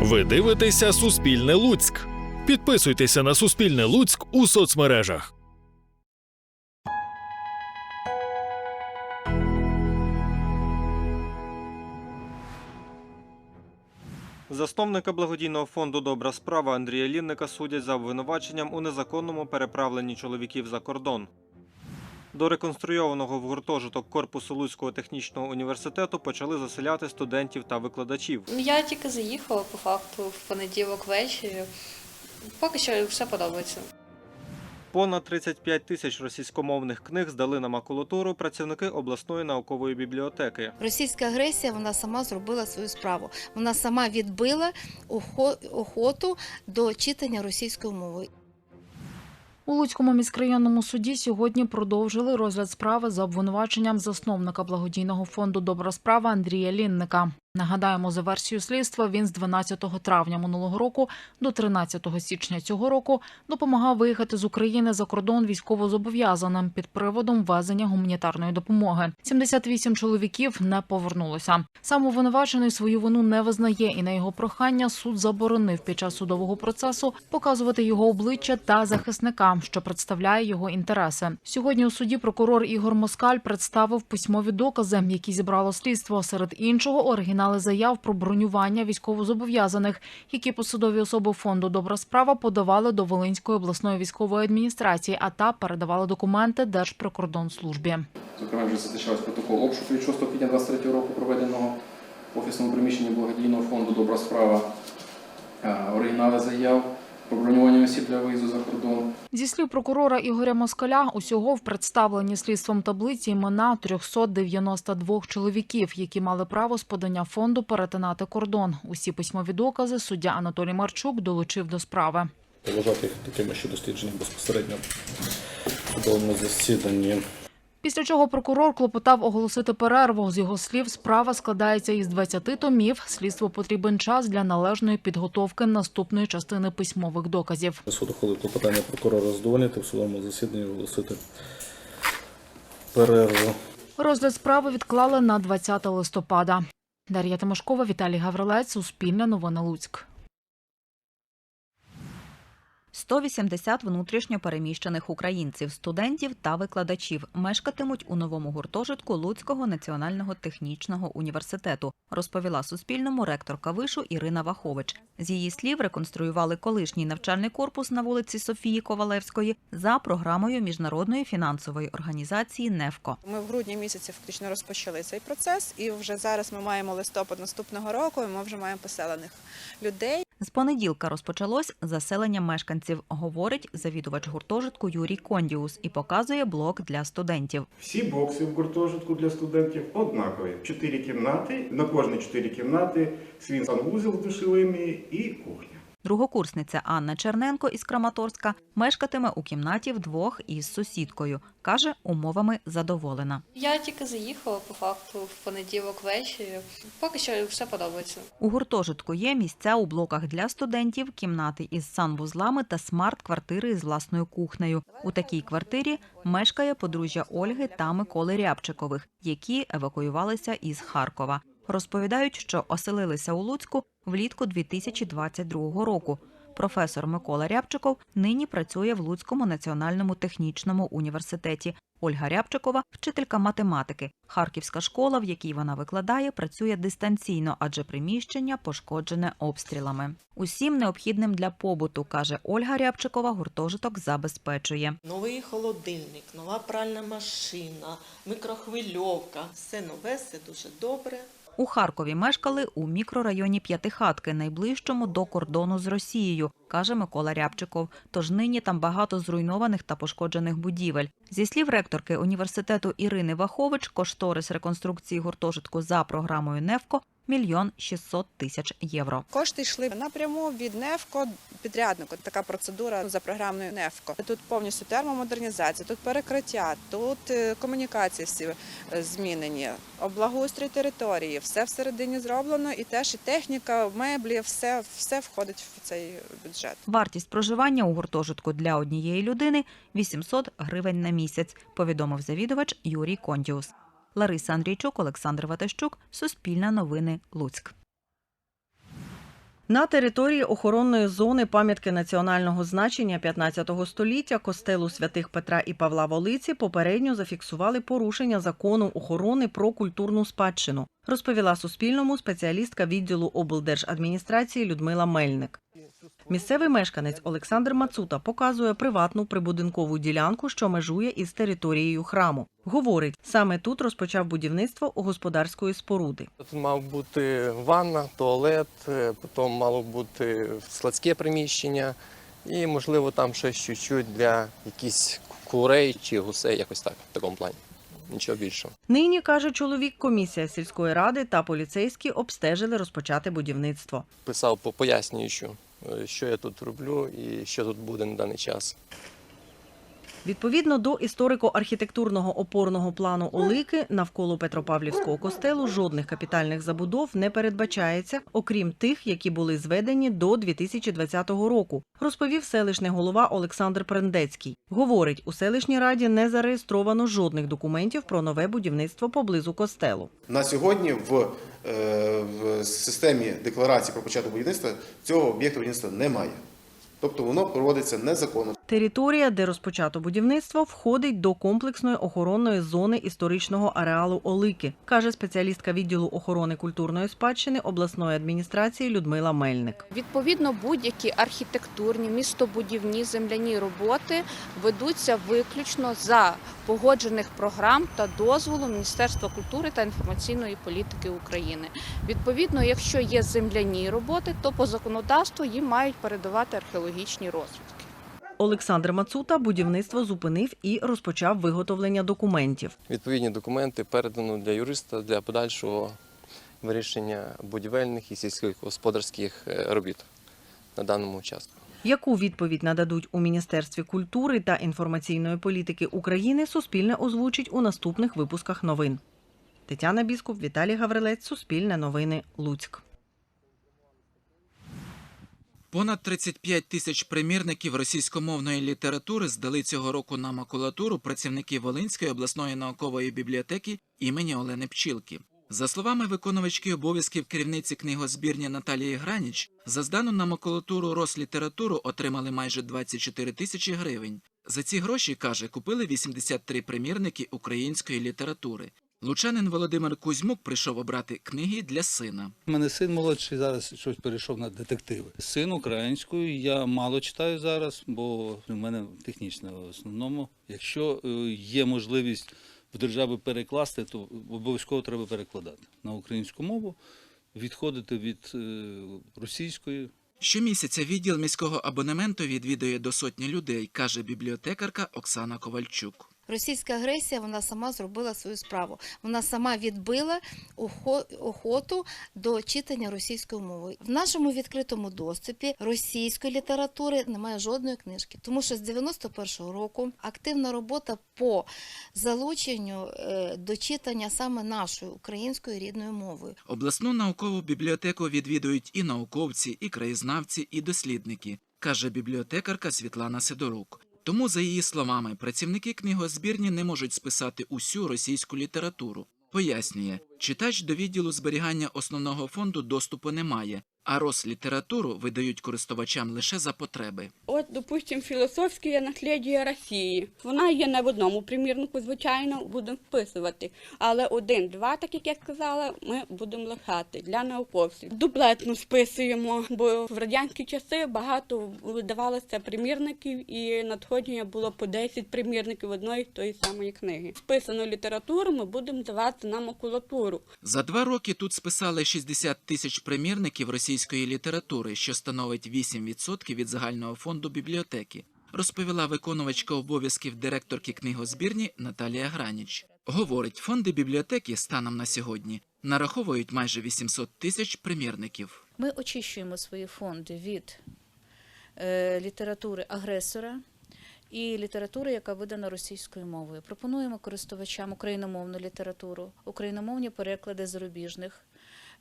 Ви дивитеся Суспільне Луцьк. Підписуйтеся на Суспільне Луцьк у соцмережах. Засновника благодійного фонду Добра справа Андрія Лінника судять за обвинуваченням у незаконному переправленні чоловіків за кордон. До реконструйованого в гуртожиток корпусу Луцького технічного університету почали заселяти студентів та викладачів. Я тільки заїхала по факту в понеділок ввечері. Поки що все подобається. Понад 35 тисяч російськомовних книг здали на макулатуру працівники обласної наукової бібліотеки. Російська агресія вона сама зробила свою справу. Вона сама відбила охоту до читання російською мовою. У Луцькому міськрайонному суді сьогодні продовжили розгляд справи за обвинуваченням засновника благодійного фонду Добра справа Андрія Лінника. Нагадаємо, за версією слідства він з 12 травня минулого року до 13 січня цього року допомагав виїхати з України за кордон військовозобов'язаним під приводом ввезення гуманітарної допомоги. 78 чоловіків не повернулося. Сам обвинувачений свою вину не визнає, і на його прохання суд заборонив під час судового процесу показувати його обличчя та захисника, що представляє його інтереси. Сьогодні у суді прокурор Ігор Москаль представив письмові докази, які зібрало слідство. Серед іншого оригінали заяв про бронювання військовозобов'язаних, які посадові особи фонду Добра справа подавали до Волинської обласної військової адміністрації, а та передавали документи Держприкордонслужбі. Зокрема, вже зазначалось протокол обшуку від 6 квітня 23 року, проведеного в офісному приміщенні благодійного фонду Добра справа. Е, Оригінали заяв про бронювання осіб для виїзду за кордон. Зі слів прокурора Ігоря Москаля, усього в представленні слідством таблиці імена 392 чоловіків, які мали право з подання фонду перетинати кордон. Усі письмові докази суддя Анатолій Марчук долучив до справи. Вважати їх такими, що досліджені безпосередньо в судовому засіданні. Після чого прокурор клопотав оголосити перерву. З його слів, справа складається із 20 томів. Слідству потрібен час для належної підготовки наступної частини письмових доказів. Суд ухвалив клопотання прокурора задовольнити в судовому засіданні оголосити перерву. Розгляд справи відклали на 20 листопада. Дар'я Тимошкова, Віталій Гаврилець, Суспільне новини Луцьк. 180 внутрішньо переміщених українців, студентів та викладачів мешкатимуть у новому гуртожитку Луцького національного технічного університету, розповіла Суспільному ректорка вишу Ірина Вахович. З її слів, реконструювали колишній навчальний корпус на вулиці Софії Ковалевської за програмою міжнародної фінансової організації НЕФКО. Ми в грудні місяці фактично розпочали цей процес, і вже зараз ми маємо листопад наступного року. і Ми вже маємо поселених людей. З понеділка розпочалось заселення мешканців, говорить завідувач гуртожитку Юрій Кондіус і показує блок для студентів. Всі бокси в гуртожитку для студентів однакові. Чотири кімнати, на кожні чотири кімнати свій санвузел з душевими і кухня. Другокурсниця Анна Черненко із Краматорська мешкатиме у кімнаті вдвох із сусідкою. Каже, умовами задоволена. Я тільки заїхала по факту в понеділок ввечері. Поки що все подобається. У гуртожитку є місця у блоках для студентів, кімнати із санвузлами та смарт-квартири з власною кухнею. У такій квартирі мешкає подружжя Ольги та Миколи Рябчикових, які евакуювалися із Харкова. Розповідають, що оселилися у Луцьку влітку 2022 року. Професор Микола Рябчиков нині працює в Луцькому національному технічному університеті. Ольга Рябчикова – вчителька математики. Харківська школа, в якій вона викладає, працює дистанційно, адже приміщення пошкоджене обстрілами. Усім необхідним для побуту, каже Ольга Рябчикова, гуртожиток забезпечує. Новий холодильник, нова пральна машина, мікрохвильовка. Все нове, все дуже добре. У Харкові мешкали у мікрорайоні П'ятихатки, найближчому до кордону з Росією, каже Микола Рябчиков. Тож нині там багато зруйнованих та пошкоджених будівель. Зі слів ректорки університету Ірини Вахович, кошторис реконструкції гуртожитку за програмою НЕФКО мільйон 600 тисяч євро. Кошти йшли напряму від НЕФКО підряднику. Така процедура за програмою НЕФКО. Тут повністю термомодернізація, тут перекриття, тут е, комунікації всі е, змінені, облагоустрій території, все всередині зроблено, і теж і техніка, меблі, все, все входить в цей бюджет. Вартість проживання у гуртожитку для однієї людини 800 гривень на місяць, повідомив завідувач Юрій Кондіус. Лариса Андрійчук, Олександр Ватащук, Суспільне новини, Луцьк. На території охоронної зони пам'ятки національного значення 15 століття костелу святих Петра і Павла Волиці попередньо зафіксували порушення закону охорони про культурну спадщину, розповіла Суспільному спеціалістка відділу облдержадміністрації Людмила Мельник. Місцевий мешканець Олександр Мацута показує приватну прибудинкову ділянку, що межує із територією храму. Говорить, саме тут розпочав будівництво господарської споруди. Тут мав бути ванна, туалет, е, потім мало бути складське приміщення і, можливо, там щось чуть-чуть для якихось курей чи гусей, якось так, в такому плані. Нічого більшого. Нині, каже чоловік, комісія сільської ради та поліцейські обстежили розпочати будівництво. Писав по пояснюючу, що я тут роблю і що тут буде на даний час. Відповідно до історико-архітектурного опорного плану Олики, навколо Петропавлівського костелу жодних капітальних забудов не передбачається, окрім тих, які були зведені до 2020 року, розповів селищний голова Олександр Прендецький. Говорить, у селищній раді не зареєстровано жодних документів про нове будівництво поблизу костелу. На сьогодні в, е, в системі декларації про початок будівництва цього об'єкту будівництва немає. Тобто воно проводиться незаконно. Територія, де розпочато будівництво, входить до комплексної охоронної зони історичного ареалу Олики, каже спеціалістка відділу охорони культурної спадщини обласної адміністрації Людмила Мельник. Відповідно, будь-які архітектурні, містобудівні земляні роботи ведуться виключно за погоджених програм та дозволу Міністерства культури та інформаційної політики України. Відповідно, якщо є земляні роботи, то по законодавству їм мають передавати археологічні розвідки. Олександр Мацута будівництво зупинив і розпочав виготовлення документів. Відповідні документи передано для юриста для подальшого вирішення будівельних і сільськогосподарських е, робіт на даному участку. Яку відповідь нададуть у Міністерстві культури та інформаційної політики України, Суспільне озвучить у наступних випусках новин. Тетяна Біскуп, Віталій Гаврилець, Суспільне новини, Луцьк. Понад 35 тисяч примірників російськомовної літератури здали цього року на макулатуру працівники Волинської обласної наукової бібліотеки імені Олени Пчілки. За словами виконувачки обов'язків керівниці книгозбірні Наталії Граніч, за здану на макулатуру Рослітературу отримали майже 24 тисячі гривень. За ці гроші, каже, купили 83 примірники української літератури. Лучанин Володимир Кузьмук прийшов обрати книги для сина. У мене син молодший зараз щось перейшов на детективи. Син українською я мало читаю зараз, бо в мене технічна в основному. Якщо е, є можливість в державі перекласти, то обов'язково треба перекладати на українську мову, відходити від е, російської. Щомісяця відділ міського абонементу відвідує до сотні людей, каже бібліотекарка Оксана Ковальчук. Російська агресія вона сама зробила свою справу. Вона сама відбила охоту до читання російською мовою. В нашому відкритому доступі російської літератури немає жодної книжки, тому що з 91-го року активна робота по залученню е, до читання саме нашою українською рідною мовою. Обласну наукову бібліотеку відвідують і науковці, і краєзнавці, і дослідники, каже бібліотекарка Світлана Сидорук. Тому, за її словами, працівники книгозбірні не можуть списати усю російську літературу. Пояснює, читач до відділу зберігання основного фонду доступу немає, а Рослітературу видають користувачам лише за потреби. От, допустим, філософське наслідя Росії. Вона є не в одному примірнику, звичайно, будемо вписувати. Але один-два, так як я сказала, ми будемо лишати для науковців. Дуплетно списуємо, бо в радянські часи багато видавалося примірників, і надходження було по 10 примірників одної тої самої книги. Списану літературу ми будемо давати на макулатуру. За два роки тут списали 60 тисяч примірників російської літератури, що становить 8% від загального фонду бібліотеки, розповіла виконувачка обов'язків директорки книгозбірні Наталія Граніч. Говорить, фонди бібліотеки станом на сьогодні нараховують майже 800 тисяч примірників. Ми очищуємо свої фонди від е, літератури агресора і літератури, яка видана російською мовою. Пропонуємо користувачам україномовну літературу, україномовні переклади зарубіжних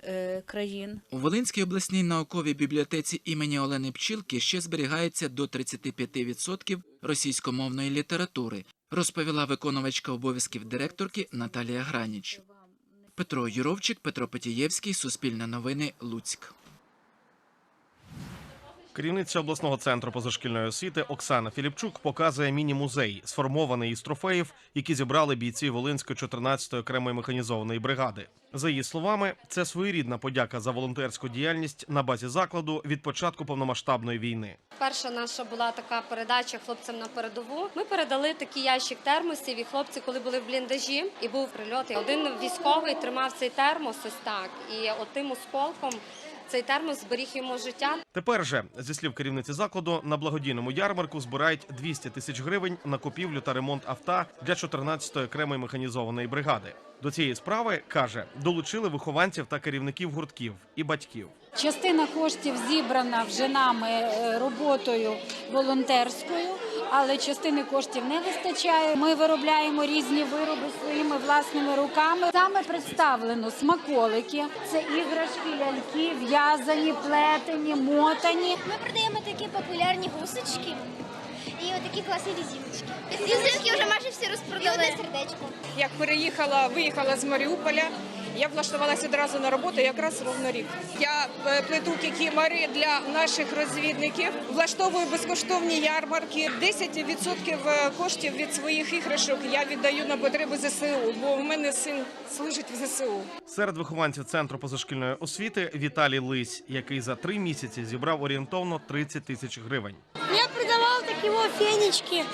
е, країн. У Волинській обласній науковій бібліотеці імені Олени Пчілки ще зберігається до 35% російськомовної літератури, розповіла виконувачка обов'язків директорки Наталія Граніч. Петро Юровчик, Петро Петієвський, Суспільне новини, Луцьк. Керівниця обласного центру позашкільної освіти Оксана Філіпчук показує міні-музей, сформований із трофеїв, які зібрали бійці Волинської 14-ї окремої механізованої бригади. За її словами, це своєрідна подяка за волонтерську діяльність на базі закладу від початку повномасштабної війни. Перша наша була така передача хлопцям на передову. Ми передали такий ящик термосів, і хлопці, коли були в бліндажі, і був прильот. і Один військовий тримав цей термос ось так, і отим осколком цей термос зберіг йому життя. Тепер же, зі слів керівниці закладу, на благодійному ярмарку збирають 200 тисяч гривень на купівлю та ремонт авто для 14-ї окремої механізованої бригади. До цієї справи каже, долучили вихованців та керівників гуртків і батьків. Частина коштів зібрана вже нами е, роботою волонтерською, але частини коштів не вистачає. Ми виробляємо різні вироби своїми власними руками. Саме представлено смаколики, це іграшки, ляльки, в'язані, плетені, мотані. Ми продаємо такі популярні гусочки і отакі класні різиночки. Різинки вже майже всі розпродали. І одне сердечко. Як переїхала, виїхала з Маріуполя, я влаштувалася одразу на роботу якраз ровно рік. Я е, плету кікімари для наших розвідників, влаштовую безкоштовні ярмарки. 10% коштів від своїх іграшок я віддаю на потреби ЗСУ, бо в мене син служить в ЗСУ. Серед вихованців центру позашкільної освіти Віталій Лись, який за три місяці зібрав орієнтовно 30 тисяч гривень. Я продавав такі фенічки е,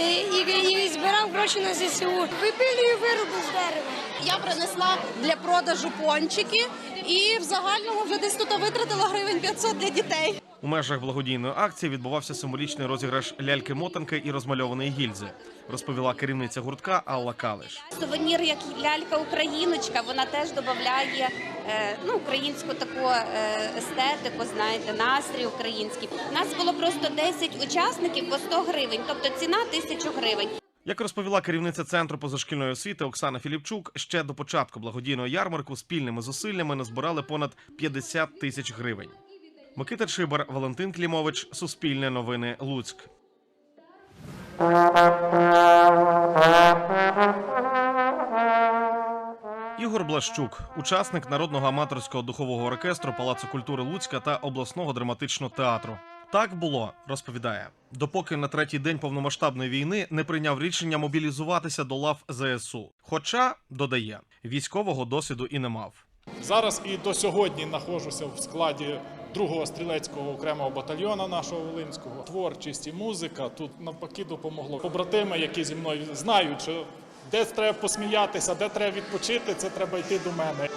і, і збирав гроші на ЗСУ. Випилюю вироби з дерева. Я принесла для продажу пончики і в загальному вже десь тут витратила гривень 500 для дітей. У межах благодійної акції відбувався символічний розіграш ляльки-мотанки і розмальованої гільзи, розповіла керівниця гуртка Алла Калиш. Сувенір, як лялька Україночка, вона теж додає е, ну, українську таку е, естетику, знаєте, настрій український. У нас було просто 10 учасників по 100 гривень, тобто ціна 1000 гривень. Як розповіла керівниця центру позашкільної освіти Оксана Філіпчук, ще до початку благодійного ярмарку спільними зусиллями назбирали понад 50 тисяч гривень. Микита Чибар, Валентин Клімович, Суспільне новини, Луцьк. Ігор Блащук, учасник народного аматорського духового оркестру Палацу культури Луцька та обласного драматичного театру. Так було, розповідає, допоки на третій день повномасштабної війни не прийняв рішення мобілізуватися до лав ЗСУ. Хоча додає, військового досвіду і не мав. Зараз і до сьогодні знаходжуся в складі другого стрілецького окремого батальйону нашого Волинського. Творчість і музика тут навпаки допомогло. Побратими, які зі мною знають, що де треба посміятися, де треба відпочити, це треба йти до мене.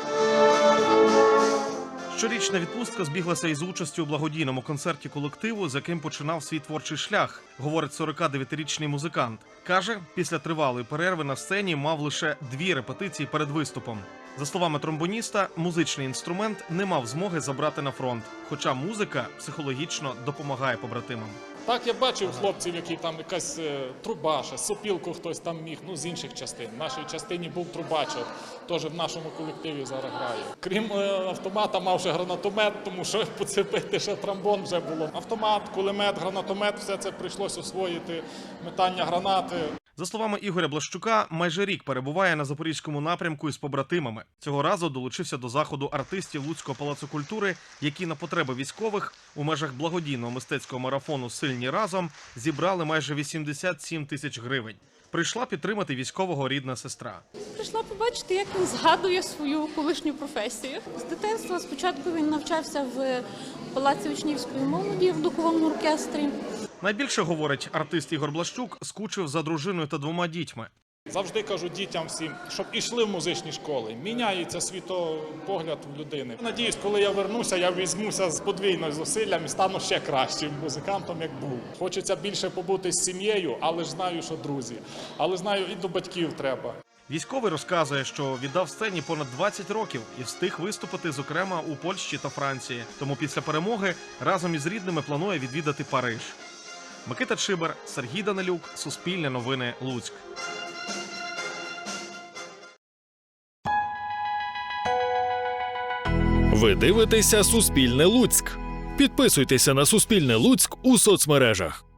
Щорічна відпустка збіглася із участю у благодійному концерті колективу, з яким починав свій творчий шлях, говорить 49-річний музикант. Каже, після тривалої перерви на сцені мав лише дві репетиції перед виступом. За словами тромбоніста, музичний інструмент не мав змоги забрати на фронт, хоча музика психологічно допомагає побратимам. Так я бачив хлопців, які там якась трубаша, труба, ще сопілку хтось там міг, ну з інших частин. В нашій частині був трубачок, теж в нашому колективі зараз грає. Крім е, автомата, мав ще гранатомет, тому що поцепити ще трамбон вже було. Автомат, кулемет, гранатомет, все це прийшлося освоїти, метання гранати. За словами Ігоря Блащука, майже рік перебуває на запорізькому напрямку із побратимами. Цього разу долучився до заходу артистів Луцького палацу культури, які на потреби військових у межах благодійного мистецького марафону Сильні разом зібрали майже 87 тисяч гривень. Прийшла підтримати військового рідна сестра. Прийшла побачити, як він згадує свою колишню професію. З дитинства спочатку він навчався в палаці учнівської молоді в духовому оркестрі. Найбільше говорить артист Ігор Блащук, скучив за дружиною та двома дітьми. Завжди кажу дітям всім, щоб ішли в музичні школи. Міняється світоpoгляд в людини. Надіюсь, коли я вернуся, я візьмуся з подвійною зусиллям і стану ще кращим музикантом, як був. Хочеться більше побути з сім'єю, але ж знаю, що друзі. Але знаю, і до батьків треба. Військовий розказує, що віддав сцені понад 20 років і встиг виступити, зокрема у Польщі та Франції. Тому після перемоги разом із рідними планує відвідати Париж. Микита Чибер, Сергій Данилюк, Суспільне новини, Луцьк. Ви дивитеся Суспільне Луцьк. Підписуйтеся на Суспільне Луцьк у соцмережах.